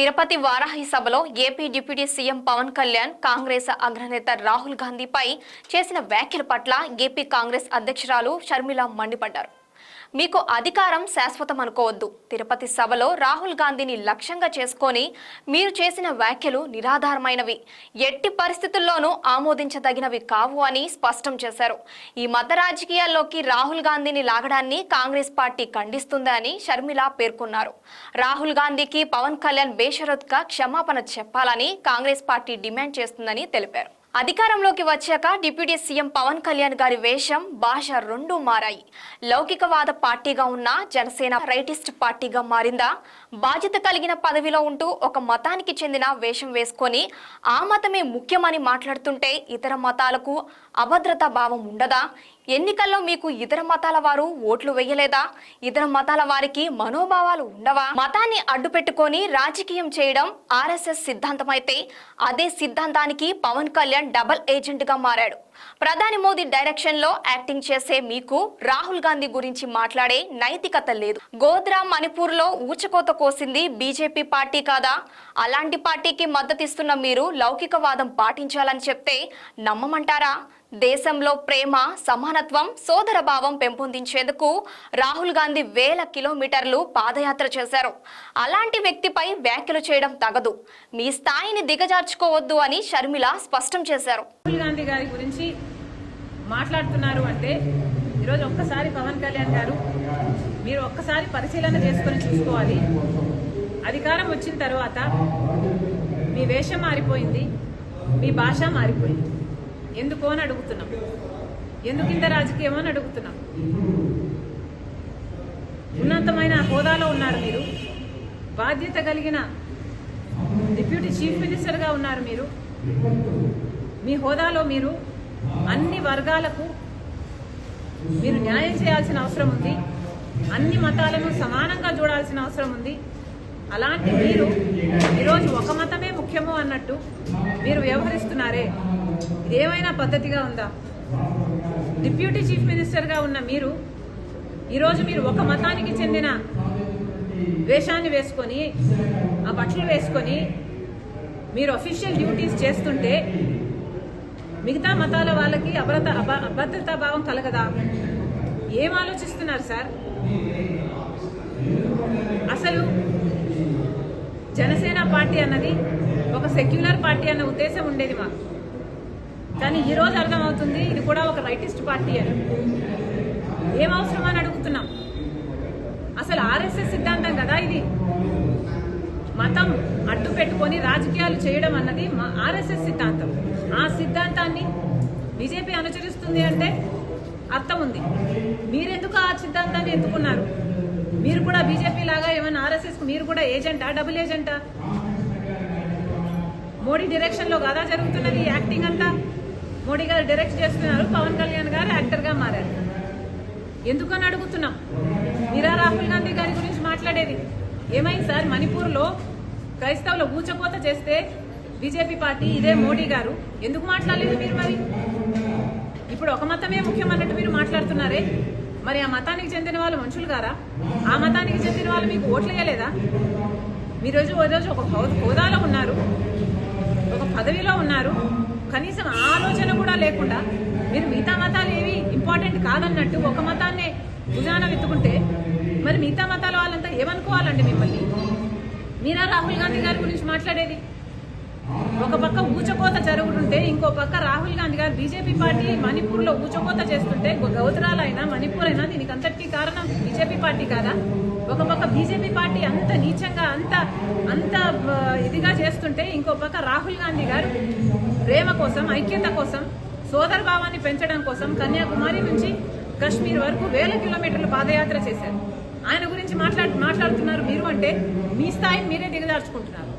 తిరుపతి వారాహి సభలో AP deputy CM Pawan Kalyan Congress అగ్రనేత రాహుల్ గాంధీపై చేసిన వ్యాఖ్యల పట్ల ఏపీ కాంగ్రెస్ అధ్యక్షురాలు షర్మిల మండిపడ్డారు. మీకు అధికారం శాశ్వతం అనుకోవద్దు. తిరుపతి సభలో రాహుల్ గాంధీని లక్ష్యంగా చేసుకొని మీరు చేసిన వ్యాఖ్యలు నిరాధారమైనవి. ఎట్టి పరిస్థితుల్లోనూ ఆమోదించదగినవి కావు అని స్పష్టం చేశారు. ఈ మత రాజకీయాల్లోకి రాహుల్ గాంధీని లాగడాన్ని కాంగ్రెస్ పార్టీ ఖండిస్తుందని షర్మిల పేర్కొన్నారు. రాహుల్ గాంధీకి పవన్ కళ్యాణ్ బేషరత్గా క్షమాపణ చెప్పాలని కాంగ్రెస్ పార్టీ డిమాండ్ చేస్తుందని తెలిపారు. అధికారంలోకి వచ్చాక డిప్యూటీ సీఎం పవన్ కళ్యాణ్ గారి వేషం భాష రెండూ మారాయి. లౌకికవాద పార్టీగా ఉన్న జనసేన రైటిస్ట్ పార్టీగా మారిందా? బాధ్యత కలిగిన పదవిలో ఉంటూ ఒక మతానికి చెందిన వేషం వేసుకొని ఆ మతమే ముఖ్యమని మాట్లాడుతుంటే ఇతర మతాలకు అభద్రతా భావం ఉండదా? ఎన్నికల్లో మీకు ఇతర మతాల వారు ఓట్లు వేయలేదా? ఇతర మతాల వారికి మనోభావాలు ఉండవా? మతాన్ని అడ్డు పెట్టుకొని రాజకీయం చేయడం ఆర్ఎస్ఎస్ సిద్ధాంతం అయితే అదే సిద్ధాంతానికి పవన్ కళ్యాణ్ డబల్ ఏజెంట్గా మారాడు. ప్రధాని మోదీ డైరెక్షన్లో యాక్టింగ్ చేసే మీకు రాహుల్ గాంధీ గురించి మాట్లాడే నైతికత లేదు. గోద్రా మణిపూర్లో ఊచకోత కోసింది బీజేపీ పార్టీ కాదా? అలాంటి పార్టీకి మద్దతిస్తున్న మీరు లౌకికవాదం పాటించాలని చెప్తే నమ్మమంటారా? దేశంలో ప్రేమ సమానత్వం సోదర భావం పెంపొందించేందుకు రాహుల్ గాంధీ వేల కిలోమీటర్లు పాదయాత్ర చేశారు. అలాంటి వ్యక్తిపై వ్యాఖ్యలు చేయడం తగదు. మీ స్థాయిని దిగజార్చుకోవద్దు అని షర్మిల స్పష్టం చేశారు. రాహుల్ గాంధీ గారి గురించి మాట్లాడుతున్నారు అంటే ఈరోజు ఒక్కసారి పవన్ కళ్యాణ్ గారు మీరు ఒక్కసారి పరిశీలన చేసుకొని చూసుకోవాలి. అధికారం వచ్చిన తర్వాత మీ వేషం మారిపోయింది మీ భాష మారిపోయింది. ఎందుకు అని అడుగుతున్నాం. ఎందుకు ఇంత రాజకీయం అని అడుగుతున్నాం. ఉన్నతమైన హోదాలో ఉన్నారు మీరు. బాధ్యత కలిగిన డిప్యూటీ చీఫ్ మినిస్టర్గా ఉన్నారు మీరు. మీ హోదాలో మీరు అన్ని వర్గాలకు మీరు న్యాయం చేయాల్సిన అవసరం ఉంది. అన్ని మతాలను సమానంగా చూడాల్సిన అవసరం ఉంది. అలాంటి మీరు ఈరోజు ఒక మతమే ముఖ్యము అన్నట్టు మీరు వ్యవహరిస్తున్నారే. ఇదేమైనా ఏమైనా పద్ధతిగా ఉందా? డిప్యూటీ చీఫ్ మినిస్టర్గా ఉన్న మీరు ఈరోజు మీరు ఒక మతానికి చెందిన వేషాన్ని వేసుకొని ఆ బట్టలు వేసుకొని మీరు అఫీషియల్ డ్యూటీస్ చేస్తుంటే మిగతా మతాల వాళ్ళకి అభ్రత అభద్రతా భావం కలగదా? ఏం ఆలోచిస్తున్నారు సార్? అసలు జనసేన పార్టీ అన్నది ఒక సెక్యులర్ పార్టీ అన్న ఉద్దేశం ఉండేది మాకు. కానీ ఈరోజు అర్థమవుతుంది ఇది కూడా ఒక రైటిస్ట్ పార్టీ అని. ఏం అవసరం అని అడుగుతున్నాం. అసలు ఆర్ఎస్ఎస్ సిద్ధాంతం కదా ఇది. మతం అడ్డు పెట్టుకొని రాజకీయాలు చేయడం అన్నది మా ఆర్ఎస్ఎస్ సిద్ధాంతం. ఆ సిద్ధాంతాన్ని బీజేపీ అనుసరిస్తుంది అంటే అర్థం ఉంది. మీరెందుకు ఆ సిద్ధాంతాన్ని ఎందుకున్నారు మీరు కూడా బీజేపీ లాగా ఏమైనా ఆర్ఎస్ఎస్ మీరు కూడా ఏజెంటా డబుల్ ఏజెంటా? మోడీ డైరెక్షన్లో కదా జరుగుతున్నది యాక్టింగ్ అంతా? మోడీ గారు డైరెక్ట్ చేస్తున్నారు పవన్ కళ్యాణ్ గారు యాక్టర్గా మారారు. ఎందుకని అడుగుతున్నాం? మీరా రాహుల్ గాంధీ గారి గురించి మాట్లాడేది? ఏమైంది సార్? మణిపూర్లో క్రైస్తవులు ఊచకోత చేస్తే బీజేపీ పార్టీ ఇదే మోడీ గారు. ఎందుకు మాట్లాడలేదు మీరు మరి? ఇప్పుడు ఒక మతమే ముఖ్యం అన్నట్టు మీరు మాట్లాడుతున్నారే. మరి ఆ మతానికి చెందిన వాళ్ళు మనుషులు గారా ఆ మతానికి చెందిన వాళ్ళు మీకు ఓట్లు వేయలేదా? మీరోజు రోజు ఓ రోజు ఒక హో- హోదాలో ఉన్నారు. ఒక పదవిలో ఉన్నారు. కనీసం ఆలోచన కూడా లేకుండా మీరు మిగతా మతాలు ఏవి ఇంపార్టెంట్ కాదన్నట్టు ఒక మతాన్నే భుజాన వెతుకుంటే మరి మిగతా మతాల వాళ్ళంతా ఏమనుకోవాలండి మిమ్మల్ని? మీరా రాహుల్ గాంధీ గారి గురించి మాట్లాడేది? ఒక పక్క ఊచకోత జరుగుతుంటే ఇంకో పక్క రాహుల్ గాంధీ గారు బీజేపీ పార్టీ మణిపూర్లో ఊచకోత చేస్తుంటే గౌతరాలు అయినా మణిపూర్ అయినా దీనికి అంతటికీ కారణం బీజేపీ పార్టీ కాదా? ఒక పక్క బీజేపీ పార్టీ అంత నీచంగా అంత అంత ఇదిగా చేస్తుంటే ఇంకో పక్క రాహుల్ గాంధీ గారు ప్రేమ కోసం ఐక్యత కోసం సోదర భావాన్ని పెంచడం కోసం కన్యాకుమారి నుంచి కశ్మీర్ వరకు వేల కిలోమీటర్లు పాదయాత్ర చేశారు. ఆయన గురించి మాట్లాడు మాట్లాడుతున్నారు మీరు అంటే మీ స్థాయిని మీరే దిగదార్చుకుంటున్నారు